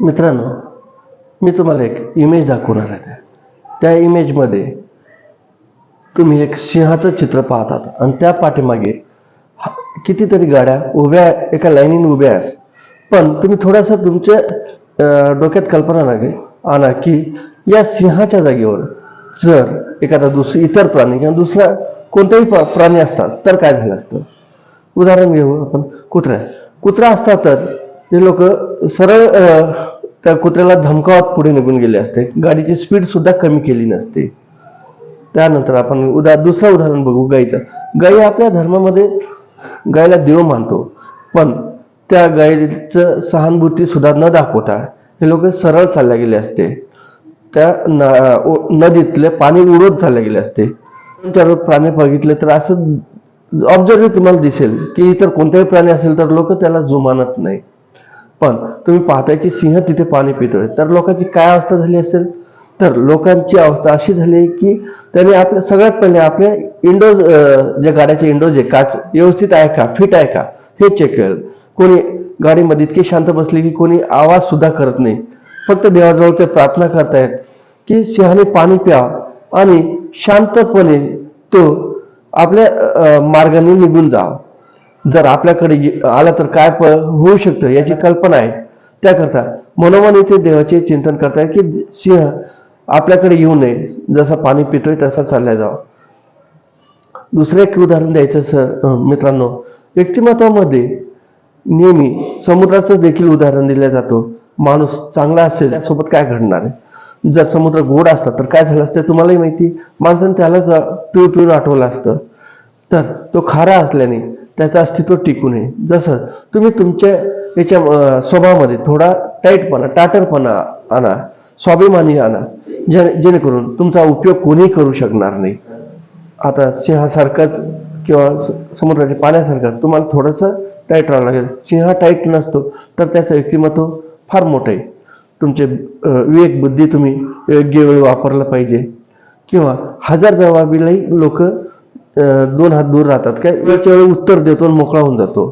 मित्रांनो मी तुम्हाला एक इमेज दाखवणार आहे. त्या इमेजमध्ये तुम्ही एक सिंहाचं चित्र पाहतात आणि त्या पाठीमागे कितीतरी गाड्या उभ्या एका लाईनीने उभ्या आहेत. पण तुम्ही थोडासा तुमच्या डोक्यात कल्पना लागे आणा की या सिंहाच्या जागेवर जर एखादा दुसरी इतर प्राणी किंवा दुसरा कोणताही प्राणी असतात तर काय झालं असतं? उदाहरण घेऊ आपण. कुत्र्या कुत्रा असता तर हे लोक सरळ त्या कुत्र्याला धमकावत पुढे निघून गेले असते. गाडीची स्पीड सुद्धा कमी केली नसते. त्यानंतर आपण उदा दुसरं उदाहरण बघू गाईचं. गाई आपल्या धर्मामध्ये गायला देव मानतो. पण त्या गायीचं सहानुभूती सुद्धा न दाखवता हे लोक सरळ चालल्या गेले असते. त्या नदीतले पाणी उडत चालले गेले असते. दोन चार प्राणी बघितले तर असं ऑब्झर्व तुम्हाला दिसेल की इतर कोणताही प्राणी असेल तर लोक त्याला जुमानत नाही. पण तुम्ही पाहताय की सिंह तिथे पाणी पितोय. तर लोकांची काय अवस्था झाली असेल? तर लोकांची अवस्था अशी झाली आहे की त्याने आपल्या सगळ्यात पहिले आपल्या इंडोज जे ज्या गाड्याचे इंडोज आहे काच व्यवस्थित आहे का? फिट आहे का? हे चेक केलं कोणी गाडीमध्ये इतकी शांत बसली की कोणी आवाज सुद्धा करत नाही. फक्त देवाजवळ ते प्रार्थना करतायत की सिंहाने पाणी प्या आणि शांतपणे तो आपल्या मार्गाने निघून जावा जर आपल्याकडे आला तर काय होऊ शकतं याची कल्पना आहे. त्याकरता मनोमन इथे देवाचे चिंतन करताय की सिंह आपल्याकडे येऊ नये. जसं पाणी पितोय तसा चालला जावा. दुसरं एक उदाहरण द्यायचं सर मित्रांनो. व्यक्तिमत्वामध्ये नेहमी समुद्राचं देखील उदाहरण दिलं जातो. माणूस चांगला असेल त्यासोबत काय घडणार आहे? जर समुद्र गोड असता तर काय झालं असतं तुम्हालाही माहिती? माणसाने त्यालाच पिऊ पिऊन आठवलं असतं. तर तो खारा असल्याने त्याचं अस्तित्व टिकू नये. जसं तुम्ही तुमच्या याच्या स्वभावामध्ये थोडा टाईटपणा टाटरपणा आणा स्वाभिमानी आणा. जे जेणेकरून तुमचा उपयोग कोणीही करू शकणार नाही. आता सिंहासारखंच किंवा समुद्राच्या पाण्यासारखं तुम्हाला थोडंसं टाईट राहावं लागेल. सिंह टाईट नसतो तर त्याचं व्यक्तिमत्व फार मोठं आहे. तुमचे विवेक बुद्धी तुम्ही योग्य वेळी वापरलं पाहिजे. किंवा हजार जबाबीलाही लोक दोन हात दूर राहतात. काय वेळच्या वेळी उत्तर देतो आणि मोकळा होऊन जातो.